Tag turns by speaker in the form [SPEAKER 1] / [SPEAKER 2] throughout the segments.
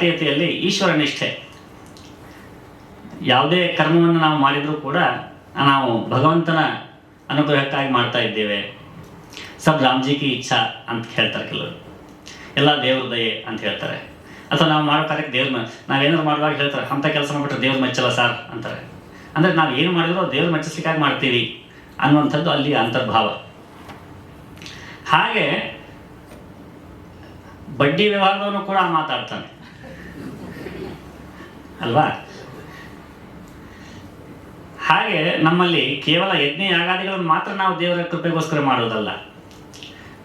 [SPEAKER 1] ಭಾರತೀಯತೆಯಲ್ಲಿ ಈಶ್ವರ ನಿಷ್ಠೆ. ಯಾವುದೇ ಕರ್ಮವನ್ನು ನಾವು ಮಾಡಿದರೂ ಕೂಡ ನಾವು ಭಗವಂತನ ಅನುಗ್ರಹಕ್ಕಾಗಿ ಮಾಡ್ತಾ ಇದ್ದೇವೆ. ಸಬ್ ರಾಮ್ಜಿ ಕಿ ಇಚ್ಛಾ ಅಂತ ಹೇಳ್ತಾರೆ ಕೆಲವರು. ಎಲ್ಲ ದೇವ್ರ ದಯೆ ಅಂತ ಹೇಳ್ತಾರೆ. ಅಥವಾ ನಾವು ಮಾಡೋ ಕಾರ್ಯಕ್ಕೆ ದೇವ್ರ ನಾವೇನಾದ್ರು ಮಾಡುವಾಗ ಹೇಳ್ತಾರೆ, ಅಂಥ ಕೆಲಸ ಮಾಡಿಬಿಟ್ರೆ ದೇವ್ರ ಮೆಚ್ಚಲ್ಲ ಸರ್ ಅಂತಾರೆ. ಅಂದರೆ ನಾವು ಏನು ಮಾಡಿದ್ರು ದೇವ್ರ ಮೆಚ್ಚಿಸ್ಲಿಕ್ಕಾಗಿ ಮಾಡ್ತೀವಿ ಅನ್ನುವಂಥದ್ದು ಅಲ್ಲಿ ಅಂತರ್ಭಾವ. ಹಾಗೆ ಬಡ್ಡಿ ವ್ಯವಹಾರದವನು ಕೂಡ ಮಾತಾಡ್ತಾನೆ. ಅಲ್ವಾ? ಹಾಗೆ ನಮ್ಮಲ್ಲಿ ಕೇವಲ ಯಜ್ಞ ಯಾಗಾದಿಗಳನ್ನು ಮಾತ್ರ ನಾವು ದೇವರ ಕೃಪೆಗೋಸ್ಕರ ಮಾಡೋದಲ್ಲ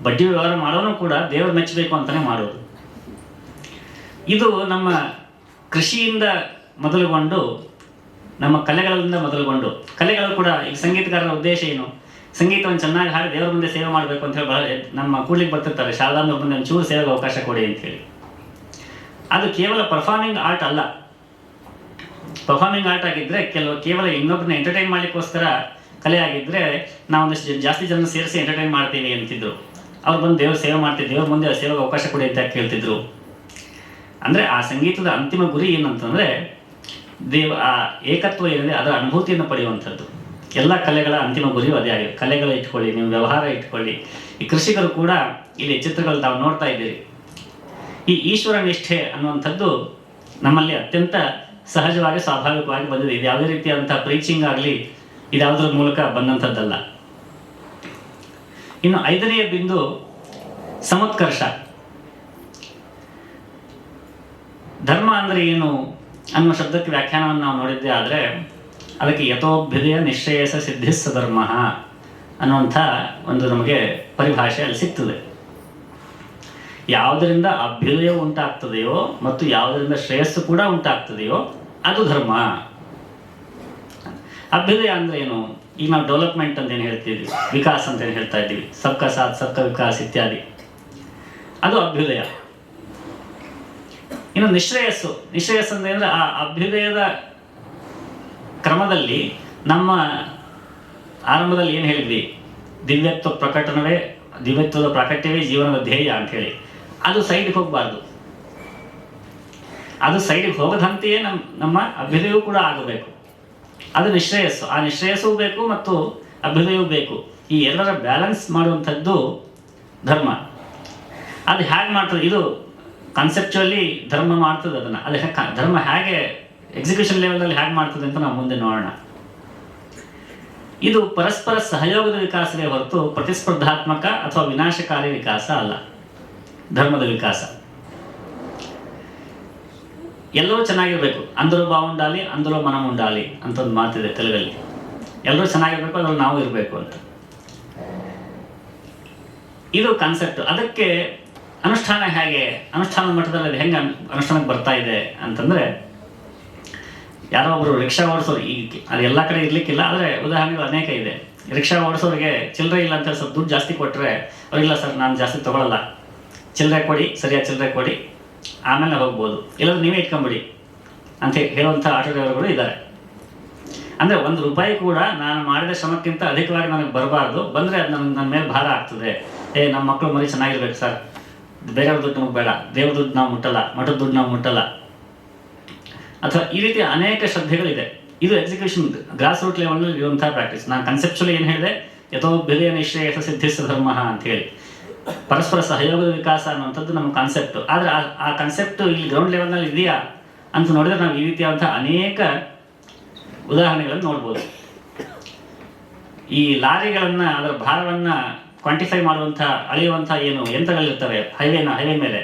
[SPEAKER 1] ಬಡ್ಡಿ ವ್ಯವಹಾರ ಮಾಡೋನು ಕೂಡ ದೇವರು ಮೆಚ್ಚಬೇಕು ಅಂತಲೇ ಮಾಡೋದು ಇದು ನಮ್ಮ ಕೃಷಿಯಿಂದ ಮೊದಲುಗೊಂಡು, ನಮ್ಮ ಕಲೆಗಳಿಂದ ಮೊದಲುಗೊಂಡು. ಕಲೆಗಳು ಕೂಡ ಈಗ ಸಂಗೀತಗಾರರ ಉದ್ದೇಶ ಏನು? ಸಂಗೀತವನ್ನು ಚೆನ್ನಾಗಿ ಹಾಡಿ ದೇವರ ಮುಂದೆ ಸೇವೆ ಮಾಡಬೇಕು ಅಂತ ಹೇಳಿ ನಮ್ಮ ಕೂಡ್ಲಿಕ್ಕೆ ಬರ್ತಿರ್ತಾರೆ, ಶಾರದಾಂಬ ಮುಂದೆ ಒಂದು ಚೂರು ಸೇವೆಗೆ ಅವಕಾಶ ಕೊಡಿ ಅಂತ ಹೇಳಿ. ಅದು ಕೇವಲ ಪರ್ಫಾರ್ಮಿಂಗ್ ಆರ್ಟ್ ಅಲ್ಲ. ಪರ್ಫಾರ್ಮಿಂಗ್ ಆರ್ಟ್ ಆಗಿದ್ರೆ ಕೆಲವು, ಕೇವಲ ಇನ್ನೊಬ್ಬರನ್ನ ಎಂಟರ್ಟೈನ್ ಮಾಡ್ಲಿಕ್ಕೋಸ್ಕರ ಕಲೆ ಆಗಿದ್ದರೆ ನಾವು ಒಂದಷ್ಟು ಜನ- ಜಾಸ್ತಿ ಜನ ಸೇರಿಸಿ ಎಂಟರ್ಟೈನ್ ಮಾಡ್ತೀವಿ ಅಂತಿದ್ರು. ಅವ್ರು ಬಂದು ದೇವ್ರ ಸೇವೆ ಮಾಡ್ತೀವಿ ದೇವ್ರ ಮುಂದೆ ಸೇವೆಗೆ ಅವಕಾಶ ಕೊಡಿ ಅಂತ ಕೇಳ್ತಿದ್ರು. ಅಂದರೆ ಆ ಸಂಗೀತದ ಅಂತಿಮ ಗುರಿ ಏನಂತಂದರೆ ದೇವ, ಆ ಏಕತ್ವ ಏನಿದೆ ಅದರ ಅನುಭೂತಿಯನ್ನು ಪಡೆಯುವಂಥದ್ದು. ಎಲ್ಲ ಕಲೆಗಳ ಅಂತಿಮ ಗುರಿಯು ಅದೇ ಆಗಿದೆ. ಕಲೆಗಳ ಇಟ್ಕೊಳ್ಳಿ, ನೀವು ವ್ಯವಹಾರ ಇಟ್ಕೊಳ್ಳಿ. ಈ ಕೃಷಿಕರು ಕೂಡ ಇಲ್ಲಿ ಚಿತ್ರಗಳು ತಾವು ನೋಡ್ತಾ ಇದ್ದೀರಿ. ಈ ಈಶ್ವರ ನಿಷ್ಠೆ ಅನ್ನುವಂಥದ್ದು ನಮ್ಮಲ್ಲಿ ಅತ್ಯಂತ ಸಹಜವಾಗಿ ಸ್ವಾಭಾವಿಕವಾಗಿ ಬಂದಿದೆ. ಇದು ಯಾವುದೇ ರೀತಿಯಾದಂಥ ಪ್ರೀಚಿಂಗ್ ಆಗಲಿ ಇದ್ಯಾವುದ್ರ ಮೂಲಕ ಬಂದಂಥದ್ದಲ್ಲ. ಇನ್ನು ಐದನೆಯ ಬಿಂದು ಸಮತ್ಕರ್ಷ. ಧರ್ಮ ಅಂದರೆ ಏನು ಅನ್ನುವ ಶಬ್ದಕ್ಕೆ ವ್ಯಾಖ್ಯಾನವನ್ನು ನಾವು ನೋಡಿದ್ದೆ ಆದರೆ ಅದಕ್ಕೆ ಯಥೋಭ್ಯುದಯ ನಿಶ್ಚಯಸ ಸಿದ್ಧಿಸ್ಸ ಧರ್ಮ ಅನ್ನುವಂಥ ಒಂದು ನಮಗೆ ಪರಿಭಾಷೆ ಅಲ್ಲಿ ಸಿಗ್ತದೆ. ಯಾವುದರಿಂದ ಅಭ್ಯುದಯ ಉಂಟಾಗ್ತದೆಯೋ ಮತ್ತು ಯಾವುದರಿಂದ ಶ್ರೇಯಸ್ಸು ಕೂಡ ಉಂಟಾಗ್ತದೆಯೋ ಅದು ಧರ್ಮ. ಅಭ್ಯುದಯ ಅಂದ್ರೆ ಏನು? ಈಗ ನಾವು ಡೆವಲಪ್ಮೆಂಟ್ ಅಂತ ಏನು ಹೇಳ್ತೀವಿ, ವಿಕಾಸ ಅಂತ ಏನು ಹೇಳ್ತಾ ಇದ್ದೀವಿ, ಸಬ್ಕ ಸಾಥ್, ಸಬ್ಕ ವಿಕಾಸ್ ಇತ್ಯಾದಿ. ಅದು ಅಭ್ಯುದಯ. ಇನ್ನು ನಿಶ್ರೇಯಸ್ಸು. ಅಂದ್ರೆ ಅಂದ್ರೆ ಆ ಅಭ್ಯುದಯದ ಕ್ರಮದಲ್ಲಿ ನಮ್ಮ ಆರಂಭದಲ್ಲಿ ಏನು ಹೇಳಿದ್ವಿ? ದಿವ್ಯತ್ವ ಪ್ರಕಟನವೇ, ದಿವ್ಯತ್ವದ ಪ್ರಾಕಟ್ಯವೇ ಜೀವನದ ಧ್ಯೇಯ ಅಂತ ಹೇಳಿ. ಅದು ಸೈಡ್ಗೆ ಹೋಗಬಾರ್ದು. ಅದು ಸೈಡಿಗೆ ಹೋಗದಂತೆಯೇ ನಮ್ಮ ನಮ್ಮ ಅಭ್ಯುದಯವೂ ಕೂಡ ಆಗಬೇಕು. ಅದು ನಿಶ್ರೇಯಸ್ಸು. ಆ ನಿಶ್ರೇಯಸ್ಸೂ ಬೇಕು ಮತ್ತು ಅಭ್ಯುದಯವೂ ಬೇಕು. ಈ ಎಲ್ಲರ ಬ್ಯಾಲೆನ್ಸ್ ಮಾಡುವಂಥದ್ದು ಧರ್ಮ. ಅದು ಹೇಗೆ ಮಾಡ್ತದೆ? ಇದು ಕಾನ್ಸೆಪ್ಚುವಲಿ ಧರ್ಮ ಮಾಡ್ತದೆ ಅದನ್ನು. ಅದು ಧರ್ಮ ಹೇಗೆ ಎಕ್ಸಿಕ್ಯೂಷನ್ ಲೆವೆಲಲ್ಲಿ ಹೇಗೆ ಮಾಡ್ತದೆ ಅಂತ ನಾವು ಮುಂದೆ ನೋಡೋಣ. ಇದು ಪರಸ್ಪರ ಸಹಯೋಗದ ವಿಕಾಸವೇ ಹೊರತು ಪ್ರತಿಸ್ಪರ್ಧಾತ್ಮಕ ಅಥವಾ ವಿನಾಶಕಾರಿ ವಿಕಾಸ ಅಲ್ಲ. ಧರ್ಮದ ವಿಕಾಸ. ಎಲ್ಲರೂ ಚೆನ್ನಾಗಿರ್ಬೇಕು. ಭಾವ ಬಾವುಂಡಾಲಿ ಮನ ಮನಮುಂಡಾಲಿ ಅಂತ ಒಂದು ಮಾತಿದೆ ತೆಲುಗಲ್ಲಿ. ಎಲ್ಲರೂ ಚೆನ್ನಾಗಿರ್ಬೇಕು, ಅದ್ರಲ್ಲಿ ನಾವು ಇರಬೇಕು ಅಂತ. ಇದು ಕಾನ್ಸೆಪ್ಟ್ ಅದಕ್ಕೆ ಅನುಷ್ಠಾನ ಹೇಗೆ? ಅನುಷ್ಠಾನ ಮಟ್ಟದಲ್ಲಿ ಅದು ಹೆಂಗೆ ಅನುಷ್ಠಾನಕ್ಕೆ ಬರ್ತಾ ಇದೆ ಅಂತಂದ್ರೆ, ಯಾರೋ ಒಬ್ಬರು ರಿಕ್ಷಾ ಓಡಿಸೋರು, ಈ ಅದು ಎಲ್ಲ ಕಡೆ ಇರ್ಲಿಕ್ಕಿಲ್ಲ, ಆದರೆ ಉದಾಹರಣೆಗಳು ಅನೇಕ ಇದೆ. ರಿಕ್ಷಾ ಓಡಿಸೋರಿಗೆ ಚಿಲ್ಲರೆ ಇಲ್ಲ ಅಂತ ಸ್ವಲ್ಪ ದುಡ್ಡು ಜಾಸ್ತಿ ಕೊಟ್ಟರೆ ಅವರಿಲ್ಲ ಸರ್ ನಾನು ಜಾಸ್ತಿ ತಗೊಳ್ಳಲ್ಲ ಚಿಲ್ಲರೆ ಕೊಡಿ ಸರಿಯಾದ ಚಿಲ್ಲರೆ ಕೊಡಿ ಆಮೇಲೆ ಹೋಗ್ಬೋದು. ಇಲ್ಲಾಂದ್ರೆ ನೀವೇ ಇಟ್ಕೊಂಬಿಡಿ ಅಂತ ಹೇಳುವಂಥ ಆಟೋ ಡ್ರೈವರ್ಗಳು ಇದ್ದಾರೆ. ಅಂದರೆ ಒಂದು ರೂಪಾಯಿ ಕೂಡ ನಾನು ಮಾಡಿದ ಶ್ರಮಕ್ಕಿಂತ ಅಧಿಕವಾಗಿ ನನಗೆ ಬರಬಾರ್ದು. ಬಂದರೆ ಅದು ನನ್ನ ನನ್ನ ಮೇಲೆ ಭಾರ ಆಗ್ತದೆ. ಏ, ನಮ್ಮ ಮಕ್ಕಳು ಮರಿ ಚೆನ್ನಾಗಿರ್ಬೇಕು ಸರ್. ಬೇರೆಯವ್ರ ದುಡ್ಡು ನಮಗೆ ಬೇಡ. ದೇವ್ರ ದುಡ್ಡು ನಾವು ಮುಟ್ಟಲ್ಲ. ಮಠದ ದುಡ್ಡು ನಾವು ಮುಟ್ಟಲ್ಲ. ಅಥವಾ ಈ ರೀತಿ ಅನೇಕ ಶ್ರದ್ಧೆಗಳಿದೆ. ಇದು ಎಕ್ಸಿಕ್ಯೂಷನ್ ಗ್ರಾಸ್ ರೂಟ್ ಲೆವೆಲ್ನಲ್ಲಿ ಇರುವಂತಹ ಪ್ರಾಕ್ಟೀಸ್ ನಾನು ಕನ್ಸೆಪ್ಚುಲಿ ಏನು ಹೇಳಿದೆ? ಯಥೋ ಬೆಲೆಯ ನಿಶ್ರೇಯಸ ಸಿದ್ಧಿಸ ಧರ್ಮ ಅಂತ ಹೇಳಿ. ಪರಸ್ಪರ ಸಹಯೋಗದ ವಿಕಾಸ ಅನ್ನುವಂಥದ್ದು ನಮ್ಮ ಕಾನ್ಸೆಪ್ಟ್ ಆದರೆ ಆ ಕಾನ್ಸೆಪ್ಟ್ ಇಲ್ಲಿ ಗ್ರೌಂಡ್ ಲೆವೆಲ್ನಲ್ಲಿ ಇದೆಯಾ ಅಂತ ನೋಡಿದ್ರೆ ನಾವು ಈ ರೀತಿಯಾದಂಥ ಅನೇಕ ಉದಾಹರಣೆಗಳನ್ನು ನೋಡ್ಬೋದು. ಈ ಲಾರಿಗಳನ್ನು, ಅದರ ಭಾರವನ್ನು ಕ್ವಾಂಟಿಫೈ ಮಾಡುವಂಥ, ಅಳೆಯುವಂಥ ಏನು ಯಂತ್ರಗಳಿರ್ತವೆ ಹೈವೇನ ಹೈವೇ ಮೇಲೆ.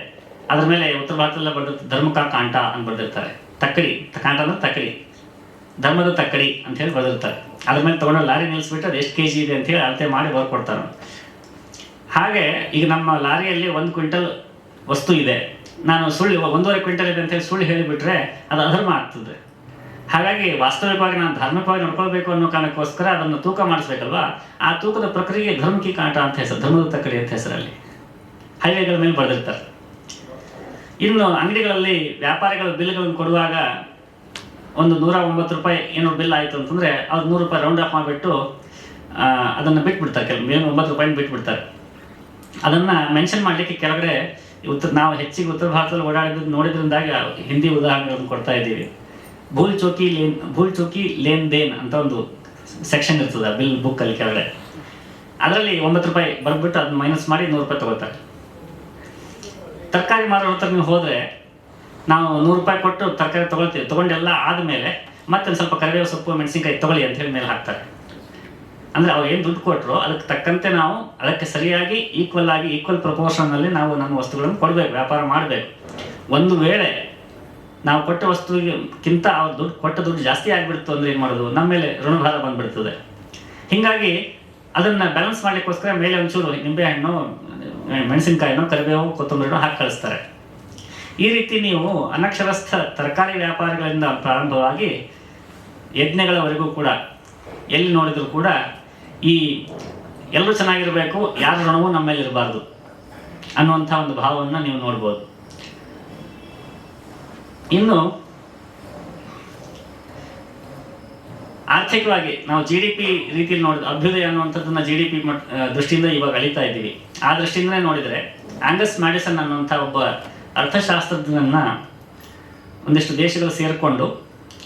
[SPEAKER 1] ಅದರ ಮೇಲೆ ಉತ್ತರ ಭಾರತದಲ್ಲ ಬರೆದ ಧರ್ಮಕ, ಕಾಂಟ ಅಂತ ಬರೆದಿರ್ತಾರೆ. ತಕ್ಕಡಿ, ಕಾಂಟ ಅಂದ್ರೆ ತಕ್ಕಡಿ. ಧರ್ಮದ ತಕ್ಕಡಿ ಅಂತ ಹೇಳಿ ಬರೆದಿರ್ತಾರೆ. ಅದ್ರ ಮೇಲೆ ತೊಗೊಂಡು ಲಾರಿ ನಿಲ್ಲಿಸ್ಬಿಟ್ಟು ಅದು ಎಷ್ಟು ಕೆ ಜಿ ಇದೆ ಅಂತ ಹೇಳಿ ಅಳತೆ ಮಾಡಿ ಬರ್ಕೊಡ್ತಾರೆ ಹಾಗೆ ಈಗ ನಮ್ಮ ಲಾರಿಯಲ್ಲಿ ಒಂದು ಕ್ವಿಂಟಲ್ ವಸ್ತು ಇದೆ. ನಾನು ಸುಳ್ಳು ಒಂದೂವರೆ ಕ್ವಿಂಟಲ್ ಇದೆ ಅಂತ ಹೇಳಿ ಸುಳ್ಳು ಹೇಳಿಬಿಟ್ರೆ ಅದು ಅಧರ್ಮ ಆಗ್ತದೆ. ಹಾಗಾಗಿ ವಾಸ್ತವಿಕವಾಗಿ ನಾನು ಧಾರ್ಮಿಕವಾಗಿ ನೋಡ್ಕೊಳ್ಬೇಕು ಅನ್ನೋ ಕಾರಣಕ್ಕೋಸ್ಕರ ಅದನ್ನು ತೂಕ ಮಾಡಿಸ್ಬೇಕಲ್ವಾ? ಆ ತೂಕದ ಪ್ರಕ್ರಿಯೆ ಧರ್ಮಕಿ ಕಾಟ ಅಂತ ಹೆಸರು ಧರ್ಮದ ತಕ್ಕಡಿ ಅಂತ ಹೆಸರಲ್ಲಿ. ಹೈವೇಗಳ ಮೇಲೆ ಬರೆದಿರ್ತಾರೆ. ಇನ್ನು ಅಂಗಡಿಗಳಲ್ಲಿ ವ್ಯಾಪಾರಿಗಳ ಬಿಲ್ಗಳನ್ನು ಕೊಡುವಾಗ ಒಂದು ನೂರ ಒಂಬತ್ತು ರೂಪಾಯಿ ಏನೋ ಬಿಲ್ ಆಯಿತು ಅಂತಂದರೆ ಅವ್ರು ನೂರು ರೂಪಾಯಿ ರೌಂಡ್ ಆಫ್ ಮಾಡಿಬಿಟ್ಟು ಅದನ್ನು ಬಿಟ್ಬಿಡ್ತಾರೆ. ಕೆಲವು, ಏನು ಒಂಬತ್ತು ರೂಪಾಯಿನ ಬಿಟ್ಬಿಡ್ತಾರೆ. ಅದನ್ನು ಮೆನ್ಷನ್ ಮಾಡಲಿಕ್ಕೆ ಕೆಳಗಡೆ ಉತ್ತರ, ನಾವು ಹೆಚ್ಚಿಗೆ ಉತ್ತರ ಭಾರತದಲ್ಲಿ ಓಡಾಡಿದ್ದು ನೋಡಿದ್ರಿಂದಾಗ ಹಿಂದಿ ಉದಾಹರಣೆಗಳನ್ನು ಕೊಡ್ತಾ ಇದ್ದೀವಿ. ಭೂಲ್ ಚೌಕಿ ಲೇನ್, ಭೂಲ್ ಚೌಕಿ ಲೇನ್ ದೇನ್ ಅಂತ ಒಂದು ಸೆಕ್ಷನ್ ಇರ್ತದೆ ಬಿಲ್ ಬುಕ್ಕಲ್ಲಿ ಕೆಳಗಡೆ. ಅದರಲ್ಲಿ ಒಂಬತ್ತು ರೂಪಾಯಿ ಬರ್ಬಿಟ್ಟು ಅದನ್ನ ಮೈನಸ್ ಮಾಡಿ ನೂರು ರೂಪಾಯಿ ತಗೋತಾರೆ. ತರಕಾರಿ ಮಾರೋ ಹತ್ರ ನೀವು ಹೋದರೆ ನಾವು ನೂರು ರೂಪಾಯಿ ಕೊಟ್ಟು ತರಕಾರಿ ತೊಗೊಳ್ತೀವಿ. ತಗೊಂಡೆಲ್ಲ ಆದಮೇಲೆ ಮತ್ತೆ ಸ್ವಲ್ಪ ಕರಿಬೇವು ಸೊಪ್ಪು, ಮೆಣಸಿನ್ಕಾಯಿ ತೊಗೊಳ್ಳಿ ಅಂತ ಹೇಳಿ ಮೇಲೆ ಹಾಕ್ತಾರೆ. ಅಂದರೆ ಅವ್ರು ಏನು ದುಡ್ಡು ಕೊಟ್ಟರು ಅದಕ್ಕೆ ತಕ್ಕಂತೆ ನಾವು ಅದಕ್ಕೆ ಸರಿಯಾಗಿ ಈಕ್ವಲ್ ಆಗಿ ಈಕ್ವಲ್ ಪ್ರಪೋರ್ಷನ್ನಲ್ಲಿ ನಾವು ನಮ್ಮ ವಸ್ತುಗಳನ್ನು ಕೊಡಬೇಕು, ವ್ಯಾಪಾರ ಮಾಡಬೇಕು. ಒಂದು ವೇಳೆ ನಾವು ಕೊಟ್ಟ ವಸ್ತುವಿಗಿಂತ ಅವ್ರು ದುಡ್ಡು, ಕೊಟ್ಟ ದುಡ್ಡು ಜಾಸ್ತಿ ಆಗಿಬಿಡ್ತು ಅಂದ್ರೆ ಏನು ಮಾಡೋದು? ನಮ್ಮ ಮೇಲೆ ಋಣಭಾರ ಬಂದ್ಬಿಡ್ತದೆ. ಹೀಗಾಗಿ ಅದನ್ನು ಬ್ಯಾಲೆನ್ಸ್ ಮಾಡಲಿಕ್ಕೋಸ್ಕರ ಮೇಲೆ ಒಂಚೂರು ನಿಂಬೆಹಣ್ಣು ಮೆಣಸಿನಕಾಯಿನೋ, ಕರಿಬೇವು, ಕೊತ್ತಂಬರಿನೋ ಹಾಕಿ ಕಳಿಸ್ತಾರೆ. ಈ ರೀತಿ ನೀವು ಅನಕ್ಷರಸ್ಥ ತರಕಾರಿ ವ್ಯಾಪಾರಿಗಳಿಂದ ಪ್ರಾರಂಭವಾಗಿ ಯಜ್ಞಗಳವರೆಗೂ ಕೂಡ, ಎಲ್ಲಿ ನೋಡಿದರೂ ಕೂಡ ಈ ಎಲ್ಲರೂ ಚೆನ್ನಾಗಿರಬೇಕು, ಯಾರ ಋಣವೂ ನಮ್ಮ ಮೇಲೆ ಇರಬಾರ್ದು ಅನ್ನುವಂಥ ಒಂದು ಭಾವವನ್ನು ನೀವು ನೋಡ್ಬೋದು. ಇನ್ನು, ಆರ್ಥಿಕವಾಗಿ ನಾವು ಜಿ ಡಿ ಪಿ ರೀತಿಯಲ್ಲಿ ನೋಡಿದ ಅಭ್ಯುದಯ ಅನ್ನುವಂಥದ್ದನ್ನ ಜಿ ಡಿ ಪಿ ದೃಷ್ಟಿಯಿಂದ ಇವಾಗ ಅಳಿತಾ ಇದ್ದೀವಿ. ಆ ದೃಷ್ಟಿಯಿಂದಲೇ ನೋಡಿದರೆ ಆಂಗಸ್ ಮ್ಯಾಡಿಸನ್ ಅನ್ನುವಂಥ ಒಬ್ಬ ಅರ್ಥಶಾಸ್ತ್ರಜ್ಞನ ಒಂದಿಷ್ಟು ದೇಶಗಳು ಸೇರಿಕೊಂಡು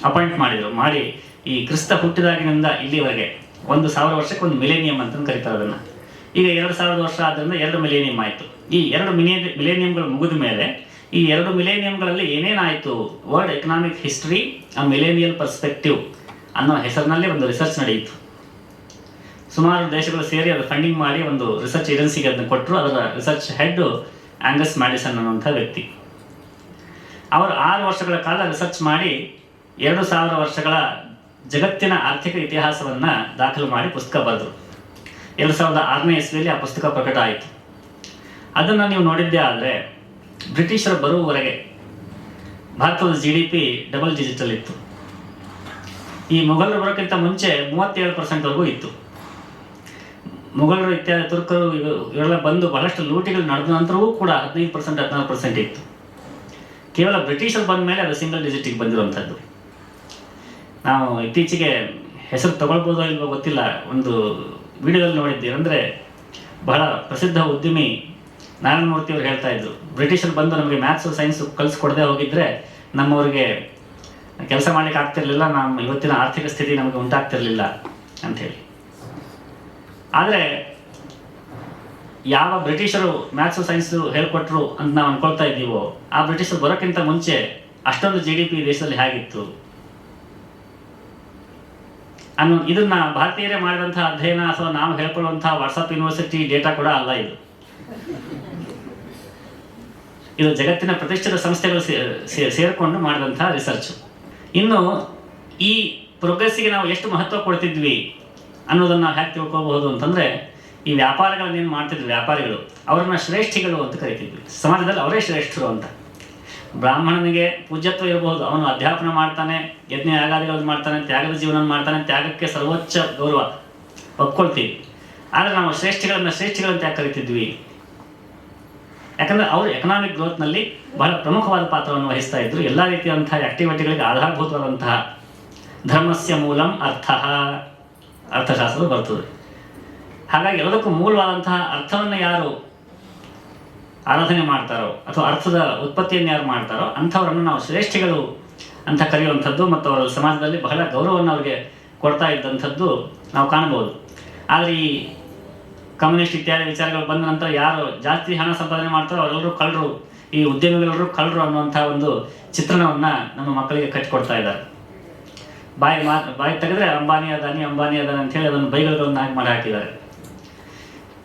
[SPEAKER 1] ಅಪಾಯಿಂಟ್ ಮಾಡಿದರು, ಮಾಡಿ ಈ ಕ್ರಿಸ್ತ ಹುಟ್ಟಿದಾಗಿನಿಂದ ಇಲ್ಲಿವರೆಗೆ. ಒಂದು ಸಾವಿರ ವರ್ಷಕ್ಕೆ ಒಂದು ಮಿಲೇನಿಯಂ ಅಂತ ಕರೀತಾರೆ ಅದನ್ನು. ಈಗ ಎರಡು ಸಾವಿರದ ವರ್ಷ ಆದ್ದರಿಂದ ಎರಡು ಮಿಲೇನಿಯಂ ಆಯಿತು. ಈ ಎರಡು ಮಿಲಿಯ ಮಿಲೇನಿಯಂಗಳು ಮುಗಿದ ಮೇಲೆ ಈ ಎರಡು ಮಿಲೇನಿಯಂಗಳಲ್ಲಿ ಏನೇನಾಯಿತು? World economic history a millennial perspective ಅನ್ನೋ ಹೆಸರಿನಲ್ಲಿ ಒಂದು ರಿಸರ್ಚ್ ನಡೆಯಿತು. ಸುಮಾರು ದೇಶಗಳು ಸೇರಿ ಅದು ಫಂಡಿಂಗ್ ಮಾಡಿ ಒಂದು ರಿಸರ್ಚ್ ಏಜೆನ್ಸಿಗೆ ಅದನ್ನು ಕೊಟ್ಟರು ಅದರ ರಿಸರ್ಚ್ ಹೆಡ್ ಆಂಗಸ್ ಮ್ಯಾಡಿಸನ್ ಅನ್ನುವಂಥ ವ್ಯಕ್ತಿ. ಅವರು ಆರು ವರ್ಷಗಳ ಕಾಲ ರಿಸರ್ಚ್ ಮಾಡಿ ಎರಡು ಸಾವಿರ ವರ್ಷಗಳ ಜಗತ್ತಿನ ಆರ್ಥಿಕ ಇತಿಹಾಸವನ್ನು ದಾಖಲು ಮಾಡಿ ಪುಸ್ತಕ ಬರೆದರು. ಎರಡು ಸಾವಿರದ ಆರನೇ ಇಸ್ವಿಯಲ್ಲಿ ಆ ಪುಸ್ತಕ ಪ್ರಕಟ ಆಯಿತು. ಅದನ್ನು ನೀವು ನೋಡಿದ್ದೇ ಆದರೆ ಬ್ರಿಟಿಷರು ಬರುವವರೆಗೆ ಭಾರತದ G D P double digital ಇತ್ತು. ಈ ಮೊಘಲರು ಬರೋಕ್ಕಿಂತ ಮುಂಚೆ ಮೂವತ್ತೇಳು ಪರ್ಸೆಂಟ್ವರೆಗೂ ಇತ್ತು. ಮೊಘಲರು ಇತ್ಯಾದಿ ತುರ್ಕರು ಇವು- ಇವೆಲ್ಲ ಬಂದು ಬಹಳಷ್ಟು ಲೂಟಿಗಳು ನಡೆದ ನಂತರವೂ ಕೂಡ ಹದಿನೈದು ಪರ್ಸೆಂಟ್ ಹದಿನಾರು ಪರ್ಸೆಂಟ್ ಇತ್ತು. ಕೇವಲ ಬ್ರಿಟಿಷರು ಬಂದ ಮೇಲೆ ಅದು ಸಿಂಗಲ್ ಡಿಜಿಟಿಗೆ ಬಂದಿರುವಂಥದ್ದು. ನಾವು ಇತ್ತೀಚೆಗೆ ಹೆಸರು ತಗೊಳ್ಬೋದೋ ಇಲ್ವೋ ಗೊತ್ತಿಲ್ಲ. ಒಂದು ವಿಡಿಯೋದಲ್ಲಿ ನೋಡಿದ್ದೀವಿ ಅಂದರೆ ಬಹಳ ಪ್ರಸಿದ್ಧ ಉದ್ಯಮಿ ನಾರಾಯಣ ಮೂರ್ತಿ ಅವರು ಹೇಳ್ತಾ ಇದ್ರು. ಬ್ರಿಟಿಷರು ಬಂದು ನಮಗೆ ಮ್ಯಾಥ್ಸು, ಸೈನ್ಸ್ ಕಲಿಸ್ಕೊಡದೆ ಹೋಗಿದ್ರೆ ನಮ್ಮವರಿಗೆ ಕೆಲಸ ಮಾಡ್ಲಿಕ್ಕೆ ಆಗ್ತಿರ್ಲಿಲ್ಲ. ನಮ್ಮ ಇವತ್ತಿನ ಆರ್ಥಿಕ ಸ್ಥಿತಿ ನಮಗೆ ಉಂಟಾಗ್ತಿರ್ಲಿಲ್ಲ ಅಂಥೇಳಿ ಆದರೆ, ಯಾವ ಬ್ರಿಟಿಷರು ಮ್ಯಾಥ್ಸು, ಸೈನ್ಸು ಹೇಳ್ಕೊಟ್ರು ಅಂತ ನಾವು ಅಂದ್ಕೊಳ್ತಾ ಇದ್ದೀವೋ, ಆ ಬ್ರಿಟಿಷರು ಬರೋಕ್ಕಿಂತ ಮುಂಚೆ ಅಷ್ಟೊಂದು ಜಿ ಡಿ ಪಿ ದೇಶದಲ್ಲಿ ಹೇಗಿತ್ತು? ಅನ್ನೋ ಇದನ್ನ ಭಾರತೀಯರೇ ಮಾಡಿದಂಥ ಅಧ್ಯಯನ ಅಥವಾ ನಾವು ಹೇಳ್ಕೊಳ್ಳುವಂಥ ವಾಟ್ಸಪ್ ಯೂನಿವರ್ಸಿಟಿ ಡೇಟಾ ಕೂಡ ಅಲ್ಲ ಇದು. ಇದು ಜಗತ್ತಿನ ಪ್ರತಿಷ್ಠಿತ ಸಂಸ್ಥೆಗಳು ಸೇರಿಕೊಂಡು ಮಾಡಿದಂಥ ರಿಸರ್ಚ್ ಇನ್ನು ಈ ಪ್ರೋಗ್ರೆಸ್ಸಿಗೆ ನಾವು ಎಷ್ಟು ಮಹತ್ವ ಕೊಡ್ತಿದ್ವಿ ಅನ್ನೋದನ್ನ ನಾವು ತಿಳ್ಕೋಬಹುದು ಅಂತಂದ್ರೆ, ಈ ವ್ಯಾಪಾರಗಳನ್ನೇನು ಮಾಡ್ತಿದ್ವಿ ವ್ಯಾಪಾರಿಗಳು? ಅವರನ್ನ ಶ್ರೇಷ್ಠಿಗಳು ಅಂತ ಕರಿತಿದ್ವಿ. ಸಮಾಜದಲ್ಲಿ ಅವರೇ ಶ್ರೇಷ್ಠರು ಅಂತ. ಬ್ರಾಹ್ಮಣನಿಗೆ ಪೂಜ್ಯತ್ವ ಇರಬಹುದು. ಅವನು ಅಧ್ಯಾಪನ ಮಾಡ್ತಾನೆ, ಯಜ್ಞ ಯಾಗಾದಿಗಳನ್ನು ಮಾಡ್ತಾನೆ, ತ್ಯಾಗದ ಜೀವನ ಮಾಡ್ತಾನೆ, ತ್ಯಾಗಕ್ಕೆ ಸರ್ವೋಚ್ಚ ಗೌರವ ಒಪ್ಕೊಳ್ತೀವಿ. ಆದರೆ ನಾವು ಶ್ರೇಷ್ಠಿಗಳನ್ನು ಶ್ರೇಷ್ಠಿಗಳಂತ ಯಾಕೆ ಕರಿತಿದ್ವಿ? ಯಾಕಂದರೆ ಅವರು ಎಕನಾಮಿಕ್ ಗ್ರೋತ್ನಲ್ಲಿ ಬಹಳ ಪ್ರಮುಖವಾದ ಪಾತ್ರವನ್ನು ವಹಿಸ್ತಾ ಇದ್ರು. ಎಲ್ಲ ರೀತಿಯಾದಂತಹ ಆಕ್ಟಿವಿಟಿಗಳಿಗೆ ಆಧಾರಭೂತವಾದಂತಹ ಧರ್ಮಸ್ಯ ಮೂಲಂ ಅರ್ಥ ಅರ್ಥಶಾಸ್ತ್ರ ಬರ್ತದೆ. ಹಾಗಾಗಿ ಎಲ್ಲದಕ್ಕೂ ಮೂಲವಾದಂತಹ ಅರ್ಥವನ್ನು ಯಾರು ಆರಾಧನೆ ಮಾಡ್ತಾರೋ ಅಥವಾ ಅರ್ಥದ ಉತ್ಪತ್ತಿಯನ್ನು ಯಾರು ಮಾಡ್ತಾರೋ ಅಂಥವರನ್ನು ನಾವು ಶ್ರೇಷ್ಠಿಗಳು ಅಂತ ಕರೆಯುವಂಥದ್ದು ಮತ್ತು ಅವರ ಸಮಾಜದಲ್ಲಿ ಬಹಳ ಗೌರವವನ್ನು ಅವರಿಗೆ ಕೊಡ್ತಾ ಇದ್ದಂಥದ್ದು ನಾವು ಕಾಣಬಹುದು. ಆದರೆ ಈ ಕಮ್ಯುನಿಸ್ಟ್ ಇತ್ಯಾದಿ ವಿಚಾರಗಳು ಬಂದ ನಂತರ ಯಾರು ಜಾಸ್ತಿ ಹಣ ಸಂಪಾದನೆ ಮಾಡ್ತಾರೋ ಅವರೆಲ್ಲರೂ ಕಳ್ಳರು, ಈ ಉದ್ಯಮಿಗಳೆಲ್ಲರೂ ಕಳ್ಳರು ಅನ್ನುವಂಥ ಒಂದು ಚಿತ್ರಣವನ್ನು ನಮ್ಮ ಮಕ್ಕಳಿಗೆ ಕಟ್ಟಿಕೊಡ್ತಾ ಇದ್ದಾರೆ. ಬಾಯಿ ಮಾ ಬಾಯಿ ತೆಗೆದ್ರೆ ಅಂಬಾನಿ ಅದಾನಿ ಅಂಬಾನಿ ಅದಾನಿ ಅಂತ ಹೇಳಿ ಅದನ್ನು ಬೈಗಳನ್ನಾಗಿ ಮಾಡಿ ಹಾಕಿದ್ದಾರೆ.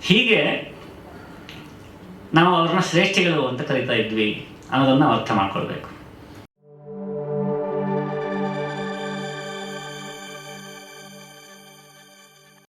[SPEAKER 1] ಹೀಗೆ ನಾವು ಅವ್ರನ್ನ ಶ್ರೇಷ್ಠಿಗಳು ಅಂತ ಕರಿತಾ ಇದ್ವಿ ಅನ್ನೋದನ್ನು ಅರ್ಥ ಮಾಡ್ಕೊಳ್ಬೇಕು.